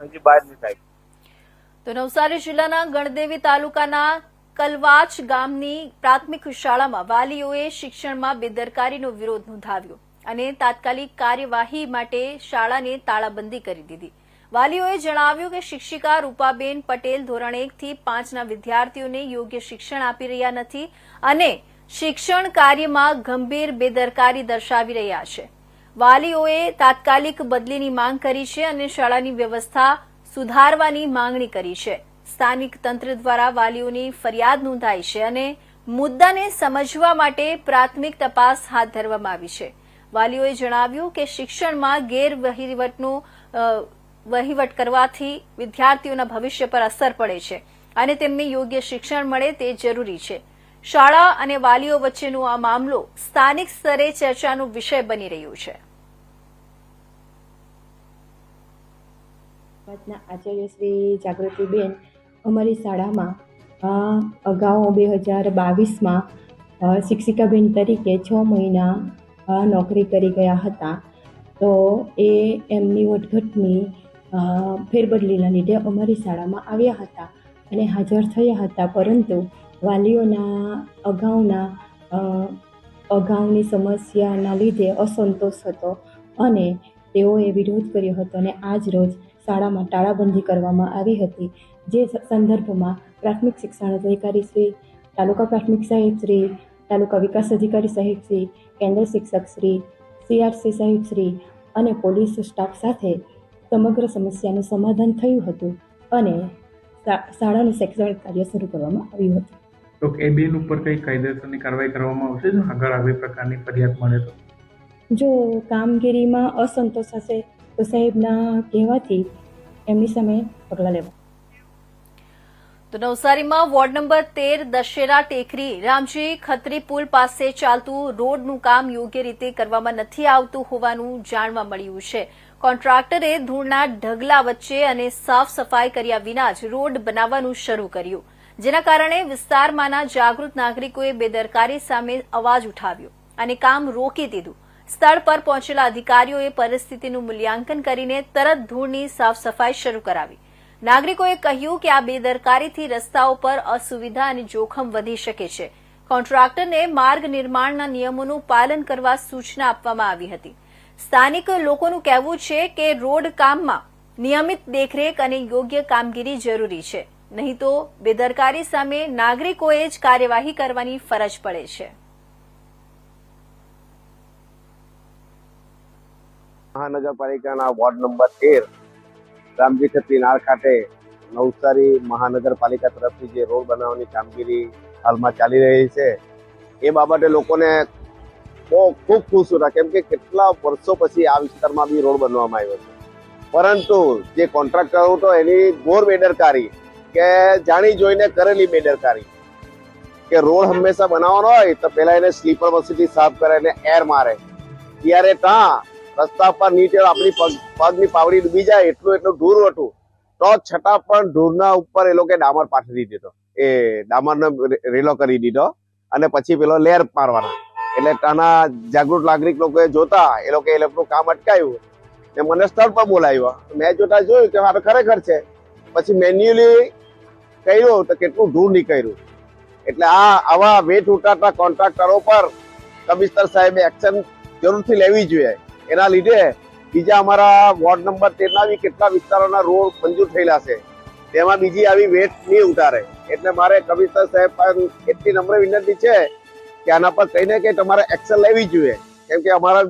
હજી બહાર નહીં તો નવસારી જિલ્લાના ગણદેવી તાલુકાના કલવાચ ગામની પ્રાથમિક શાળામાં વાલીઓએ શિક્ષણમાં બેદરકારીનો વિરોધ નોંધાવ્યો અને તાત્કાલિક કાર્યવાહી માટે શાળાને તાળાબંધી કરી દીધી. વાલીઓએ જણાવ્યું કે શિક્ષિકા રૂપાબેન પટેલ ધોરણ એક થી પાંચના વિદ્યાર્થીઓને યોગ્ય શિક્ષણ આપી રહ્યા નથી અને શિક્ષણ કાર્યમાં ગંભીર બેદરકારી દર્શાવી રહ્યા છે. વાલીઓએ તાત્કાલિક બદલીની માંગ કરી છે અને શાળાની વ્યવસ્થા સુધારવાની માંગણી કરી છે. સ્થાનિક તંત્ર દ્વારા વાલીઓની ફરિયાદ નોંધાઈ છે અને મુદ્દાને સમજવા માટે પ્રાથમિક તપાસ હાથ ધરવામાં આવી છે. વાલીઓએ જણાવ્યું કે શિક્ષણમાં ગેરવહીવટનો વહીવટ કરવાથી વિદ્યાર્થીઓના ભવિષ્ય પર અસર પડે છે અને તેમને યોગ્ય શિક્ષણ મળે તે જરૂરી છે. શાળા અને વાલીઓ વચ્ચેનો આ મામલો સ્થાનિક સ્તરે ચર્ચાનો વિષય બની રહ્યો છે. ગુજરાતના આચાર્ય શ્રી જાગૃતિબેન અમારી શાળામાં અગાઉ બે હજાર બાવીસમાં શિક્ષિકાબેન તરીકે છ મહિના નોકરી કરી ગયા હતા. તો એ એમની વટઘટની ફેરબદલીના લીધે અમારી શાળામાં આવ્યા હતા અને હાજર થયા હતા. પરંતુ વાલીઓના અગાઉના અગાઉની સમસ્યાના લીધે અસંતોષ હતો અને તેઓએ વિરોધ કર્યો હતો અને આજ રોજ શાળામાં તાળાબંધી કરવામાં આવી હતી. જે સંદર્ભમાં પ્રાથમિક શિક્ષણ અધિકારી શ્રી, તાલુકા પ્રાથમિક સાહેબ શ્રી, તાલુકા વિકાસ અધિકારી સાહેબ શ્રી, કેન્દ્ર શિક્ષક શ્રી, સીઆરસી સાહેબ શ્રી અને પોલીસ સ્ટાફ સાથે સમગ્ર સમસ્યાનું સમાધાન થયું હતું અને શાળાનું શૈક્ષણિક કાર્ય શરૂ કરવામાં આવ્યું હતું. તો એ બેન ઉપર કઈ કાયદેસરની કાર્યવાહી કરવામાં આવશે? જો આગળ આવી પ્રકારની ફરિયાદ મળે તો? જો કામગીરીમાં અસંતોષ હશે તો સાહેબના કહેવાથી એમની સામે પગલાં લેવા. તો નવસારીમાં વોર્ડ નંબર તેર દશેરા ટેકરી રામજી ખત્રી પુલ પાસે ચાલતું રોડનું કામ યોગ્ય રીતે કરવામાં નથી આવતું હોવાનું જાણવા મળ્યું છે. કોન્ટ્રાક્ટરે ધૂળના ઢગલા વચ્ચે અને સાફ સફાઈ કર્યા વિના જ રોડ બનાવવાનું શરૂ કર્યું. જેના કારણે વિસ્તારમાંના જાગૃત નાગરિકોએ બેદરકારી સામે અવાજ ઉઠાવ્યો અને કામ રોકી દીધું. સ્થળ પર પહોંચેલા અધિકારીઓએ પરિસ્થિતિનું મૂલ્યાંકન કરીને તરત ધૂળની સાફ સફાઈ શરૂ કરાવી. નાગરિકોએ કહ્યું કે આ બેદરકારીથી રસ્તાઓ પર અસુવિધા અને જોખમ વધી શકે છે. કોન્ટ્રાક્ટરને માર્ગ નિર્માણના નિયમોનું પાલન કરવા સૂચના આપવામાં આવી હતી. સ્થાનિક લોકોનું કહેવું છે કે રોડ કામમાં નિયમિત દેખરેખ અને યોગ્ય કામગીરી જરૂરી છે. નહીં તો બેદરકારી સામે નાગરિકોએ જ કાર્યવાહી કરવાની ફરજ પડે છે. મહાનગરપાલિકાના વોર્ડ નંબર તેર, રામજી ખત્રી ખાતે નવસારી મહાનગરપાલિકા તરફથી જે રોડ બનાવવાની કામગીરી હાલમાં ચાલી રહી છે, એ બાબતે લોકોને બહુ ખૂબ ખુશ હતા કેમ કે કેટલા વર્ષો પછી આ વિસ્તારમાં બી રોડ બનવામાં આવ્યો છે. પરંતુ જે કોન્ટ્રાક્ટર હતો એની ઘોર બેદરકારી કે જાણી જોઈને કરેલી બેદરકારી કે રોડ હંમેશા બનાવવાનો હોય તો પહેલા એને સ્લીપર મસીથી સાફ કરે એને એર મારે. ત્યારે ત્યાં રસ્તા પર નીચે આપણી પગ પગની પાવડી ડૂબી જાય, એટલું એટલું ધૂળ હતું. તો છતાં પણ ધૂળના ઉપર એ લોકો ડામર પાથરી દીધો એ ડામરનો રેલો કરી દીધો અને પછી પેલો લેર મારવાના. એટલે ત્યાંના જાગૃત નાગરિક લોકોએ જોતા, એ લોકો એ લોકોનું કામ અટકાયું ને મને સ્થળ પર બોલાવ્યો. મેં જોતા જોયું કે મારે ખરેખર છે. પછી મેન્યુઅલી કર્યું તો કેટલું ઢૂર નીકળ્યું. એટલે આ આવા વેઠ ઉઠાતા કોન્ટ્રાક્ટરો પર કમિશનર સાહેબે એક્શન જરૂરથી લેવી જોઈએ. એના લીધે બીજા અમારા વોર્ડ નંબર તેરના બી કેટલા વિસ્તારોના રોડ મંજૂર થયેલા છે. તેમાં બીજી આવી વેટ નહીં ઉતારે. એટલે મારે કમિશનર સાહેબ પણ એટલી નમ્ર વિનંતી છે કે આના પર કહીને કે તમારે એક્શન લેવી જોઈએ. કેમ કે અમારા